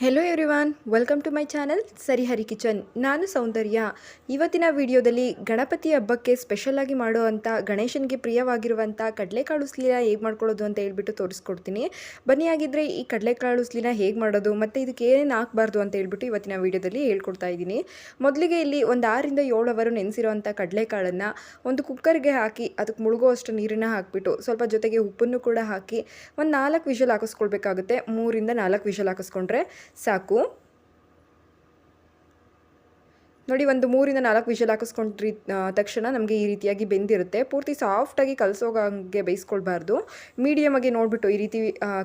Hello everyone welcome to my channel Sarihari kitchen ನಾನು ಸೌಂದರ್ಯ. ಇವತ್ತಿನ ವಿಡಿಯೋದಲ್ಲಿ ಗಣಪತಿ ಹಬ್ಬಕ್ಕೆ ಸ್ಪೆಷಲಾಗಿ ಮಾಡುವಂಥ ಗಣೇಶನಿಗೆ ಪ್ರಿಯವಾಗಿರುವಂಥ ಕಡಲೆಕಾಳು ಸ್ಲೀನ ಹೇಗೆ ಮಾಡ್ಕೊಳ್ಳೋದು ಅಂತ ಹೇಳ್ಬಿಟ್ಟು ತೋರಿಸ್ಕೊಡ್ತೀನಿ. ಬನ್ನಿ ಆಗಿದ್ದರೆ ಈ ಕಡಲೆಕಾಳು ಸ್ಲೀನ ಹೇಗೆ ಮಾಡೋದು, ಮತ್ತು ಇದಕ್ಕೆ ಏನೇನು ಹಾಕಬಾರ್ದು ಅಂತ ಹೇಳ್ಬಿಟ್ಟು ಇವತ್ತಿನ ವಿಡಿಯೋದಲ್ಲಿ ಹೇಳ್ಕೊಡ್ತಾ ಇದ್ದೀನಿ. ಮೊದಲಿಗೆ ಇಲ್ಲಿ ಒಂದು ಆರಿಂದ ಏಳು ಅವರು ನೆನೆಸಿರೋವಂಥ ಕಡಲೆಕಾಳನ್ನು ಒಂದು ಕುಕ್ಕರ್ಗೆ ಹಾಕಿ ಅದಕ್ಕೆ ಮುಳುಗುವಷ್ಟು ನೀರನ್ನು ಹಾಕಿಬಿಟ್ಟು, ಸ್ವಲ್ಪ ಜೊತೆಗೆ ಉಪ್ಪನ್ನು ಕೂಡ ಹಾಕಿ ಒಂದು ನಾಲ್ಕು ವಿಷಲ್ ಹಾಕಿಸ್ಕೊಳ್ಬೇಕಾಗುತ್ತೆ. ಮೂರಿಂದ ನಾಲ್ಕು ವಿಷಲ್ ಹಾಕಿಸ್ಕೊಂಡ್ರೆ ಸಾಕು. ನೋಡಿ, ಒಂದು ಮೂರಿಂದ ನಾಲ್ಕು ವಿಷಲ್ ಹಾಕಿಸ್ಕೊಂಡ್ರಿ ತಕ್ಷಣ ನಮಗೆ ಈ ರೀತಿಯಾಗಿ ಬೆಂದಿರುತ್ತೆ. ಪೂರ್ತಿ ಸಾಫ್ಟಾಗಿ ಕಲಸೋಗಂಗೆ ಬೇಯಿಸ್ಕೊಳ್ಬಾರ್ದು. ಮೀಡಿಯಮಾಗಿ ನೋಡಿಬಿಟ್ಟು ಈ ರೀತಿ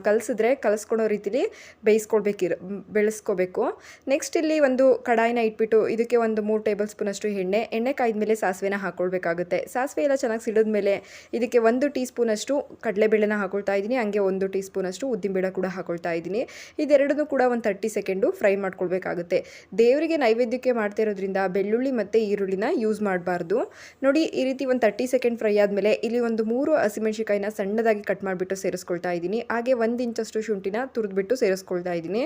ಕಲಸಿದ್ರೆ ಕಲಸ್ಕೊಳೋ ರೀತಿಲಿ ಬೇಯಿಸ್ಕೊಳ್ಬೇಕಿರ, ಬೆಳೆಸ್ಕೋಬೇಕು. ನೆಕ್ಸ್ಟ್ ಇಲ್ಲಿ ಒಂದು ಕಡಾಯಿನ ಇಟ್ಬಿಟ್ಟು ಇದಕ್ಕೆ ಒಂದು ಮೂರು ಟೇಬಲ್ ಸ್ಪೂನಷ್ಟು ಎಣ್ಣೆ ಎಣ್ಣೆ ಕಾಯ್ದ್ಮೇಲೆ ಸಾಸಿವೆನ ಹಾಕ್ಕೊಳ್ಬೇಕಾಗುತ್ತೆ ಸಾಸಿವೆ ಎಲ್ಲ ಚೆನ್ನಾಗಿ ಸಿಡಿದ್ಮೇಲೆ ಇದಕ್ಕೆ ಒಂದು ಟೀ ಸ್ಪೂನಷ್ಟು ಕಡಲೆಬೇಳೆನ ಹಾಕೊಳ್ತಾ ಇದ್ದೀನಿ. ಹಂಗೆ ಒಂದು ಟೀ ಸ್ಪೂನಷ್ಟು ಉದ್ದಿನಬೇಳೆ ಕೂಡ ಹಾಕೊಳ್ತಾ ಇದ್ದೀನಿ. ಇದೆರಡನ್ನೂ ಕೂಡ ಒಂದು ತರ್ಟಿ ಸೆಕೆಂಡು ಫ್ರೈ ಮಾಡ್ಕೊಳ್ಬೇಕಾಗುತ್ತೆ. ದೇವರಿಗೆ ನೈವೇದ್ಯಕ್ಕೆ ಮಾಡ್ತಾ ಬೆಳ್ಳುಳ್ಳಿ ಮತ್ತು ಈರುಳ್ಳಿನ ಯೂಸ್ ಮಾಡಬಾರ್ದು. ನೋಡಿ, ಈ ರೀತಿ ಒಂದು ತರ್ಟಿ ಸೆಕೆಂಡ್ ಫ್ರೈ ಆದಮೇಲೆ ಇಲ್ಲಿ ಒಂದು ಮೂರು ಹಸಿಮೆಣಸಿಕಾಯಿನ ಸಣ್ಣದಾಗಿ ಕಟ್ ಮಾಡಿಬಿಟ್ಟು ಸೇರಿಸ್ಕೊಳ್ತಾ ಇದ್ದೀನಿ. ಹಾಗೆ ಒಂದು ಇಂಚಷ್ಟು ಶುಂಠಿನ ತುರಿದ್ಬಿಟ್ಟು ಸೇರಿಸ್ಕೊಳ್ತಾ ಇದ್ದೀನಿ.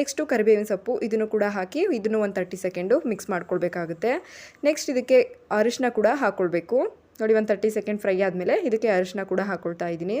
ನೆಕ್ಸ್ಟು ಕರಿಬೇವಿನ ಸೊಪ್ಪು ಇದನ್ನು ಕೂಡ ಹಾಕಿ ಇದನ್ನು ಒಂದು ತರ್ಟಿ ಸೆಕೆಂಡು ಮಿಕ್ಸ್ ಮಾಡ್ಕೊಳ್ಬೇಕಾಗುತ್ತೆ. ನೆಕ್ಸ್ಟ್ ಇದಕ್ಕೆ ಅರಿಶಿನ ಕೂಡ ಹಾಕ್ಕೊಳ್ಬೇಕು ನೋಡಿ, ಒಂದು ತರ್ಟಿ ಸೆಕೆಂಡ್ ಫ್ರೈ ಆದಮೇಲೆ ಇದಕ್ಕೆ ಅರಿಶಿನ ಕೂಡ ಹಾಕ್ಕೊಳ್ತಾ ಇದ್ದೀನಿ.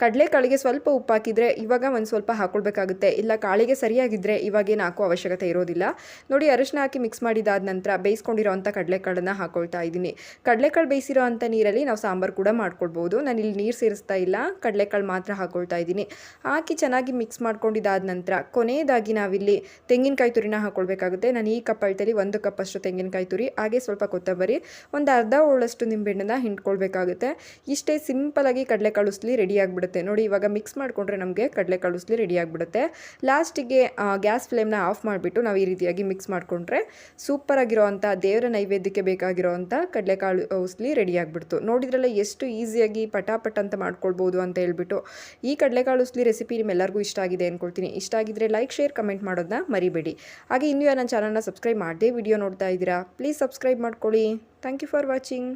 ಕಡಲೆಕಾಳಿಗೆ ಸ್ವಲ್ಪ ಉಪ್ಪು ಹಾಕಿದರೆ ಇವಾಗ ಒಂದು ಸ್ವಲ್ಪ ಹಾಕ್ಕೊಳ್ಬೇಕಾಗುತ್ತೆ ಇಲ್ಲ ಕಾಳಿಗೆ ಸರಿಯಾಗಿದ್ದರೆ ಇವಾಗೇನು ಹಾಕೋ ಅವಶ್ಯಕತೆ ಇರೋದಿಲ್ಲ. ನೋಡಿ ಅರಿಶಿನ ಹಾಕಿ ಮಿಕ್ಸ್ ಮಾಡಿದಾದ ನಂತರ ಬೇಯಿಸ್ಕೊಂಡಿರೋ ಅಂಥ ಕಡಲೆಕಾಳನ್ನು ಹಾಕ್ಕೊಳ್ತಾ ಇದ್ದೀನಿ. ಕಡಲೆಕಾಳು ಬೇಯಿಸಿರೋ ಅಂಥ ನೀರಲ್ಲಿ ನಾವು ಸಾಂಬಾರು ಕೂಡ ಮಾಡ್ಕೊಳ್ಬೋದು. ನಾನು ಇಲ್ಲಿ ನೀರು ಸೇರಿಸ್ತಾ ಇಲ್ಲ. ಕಡಲೆಕಾಳು ಮಾತ್ರ ಹಾಕ್ಕೊಳ್ತಾ ಇದ್ದೀನಿ. ಹಾಕಿ ಚೆನ್ನಾಗಿ ಮಿಕ್ಸ್ ಮಾಡ್ಕೊಂಡಿದ್ದಾದ ನಂತರ ಕೊನೆಯದಾಗಿ ನಾವಿಲ್ಲಿ ತೆಂಗಿನಕಾಯಿ ತುರಿನ ಹಾಕ್ಕೊಳ್ಬೇಕಾಗುತ್ತೆ ನಾನು ಈ ಕಪ್ ಅಳತೆಲಿ ಒಂದು ಕಪ್ ಅಷ್ಟು ತೆಂಗಿನಕಾಯಿ ತುರಿ, ಹಾಗೆ ಸ್ವಲ್ಪ ಕೊತ್ತಂಬರಿ, ಒಂದು ಅರ್ಧ ಹೋಳಷ್ಟು ನಿಂಬೆಹಣ್ಣನ್ನು ಹಿಂಡ್ಕೊಳ್ಬೇಕಾಗುತ್ತೆ. ಇಷ್ಟೇ ಸಿಂಪಲಾಗಿ ಕಡಲೆಕಾಳು ಉಸ್ಲಿ ರೆಡಿ ನೋಡಿ, ಇವಾಗ ಮಿಕ್ಸ್ ಮಾಡಿಕೊಂಡ್ರೆ ನಮಗೆ ಕಡಲೆಕಾಳು ಉಸ್ಲಿ ರೆಡಿ ಆಗಿಬಿಡುತ್ತೆ. ಲಾಸ್ಟಿಗೆ ಗ್ಯಾಸ್ ಫ್ಲೇಮ್ನ ಆಫ್ ಮಾಡಿಬಿಟ್ಟು ನಾವು ಈ ರೀತಿಯಾಗಿ ಮಿಕ್ಸ್ ಮಾಡಿಕೊಂಡ್ರೆ ಸೂಪರ್ ಅಂಥ ದೇವರ ನೈವೇದ್ಯಕ್ಕೆ ಬೇಕಾಗಿರೋ ಅಂಥ ಕಡಲೆಕಾಳು ಉಸ್ಲಿ ರೆಡಿ ಆಗಿಬಿಡ್ತು. ನೋಡಿದ್ರಲ್ಲ ಎಷ್ಟು ಈಸಿಯಾಗಿ ಪಟಾಪಟ್ ಅಂತ ಮಾಡ್ಕೊಳ್ಬೋದು ಅಂತ ಹೇಳ್ಬಿಟ್ಟು. ಈ ಕಡಲೆಕಾಳು ಉಸ್ಲಿ ರೆಸಿಪಿ ನಿಮ್ಮೆಲ್ಲರಿಗೂ ಇಷ್ಟ ಆಗಿದೆ ಅಂದ್ಕೊಳ್ತೀನಿ ಇಷ್ಟ ಆಗಿದ್ರೆ ಲೈಕ್ ಶೇರ್ ಕಮೆಂಟ್ ಮಾಡೋದನ್ನ ಮರಿಬೇಡಿ. ಹಾಗೆ ಇನ್ನೂ ನನ್ನ ಚಾನಲ್ನ ಸಬ್ಸ್ಕ್ರೈಬ್ ಮಾಡದೇ ವಿಡಿಯೋ ನೋಡ್ತಾ ಇದ್ದೀರಾ ಪ್ಲೀಸ್ ಸಬ್ಸ್ಕ್ರೈಬ್ ಮಾಡ್ಕೊಳ್ಳಿ. Thank you for watching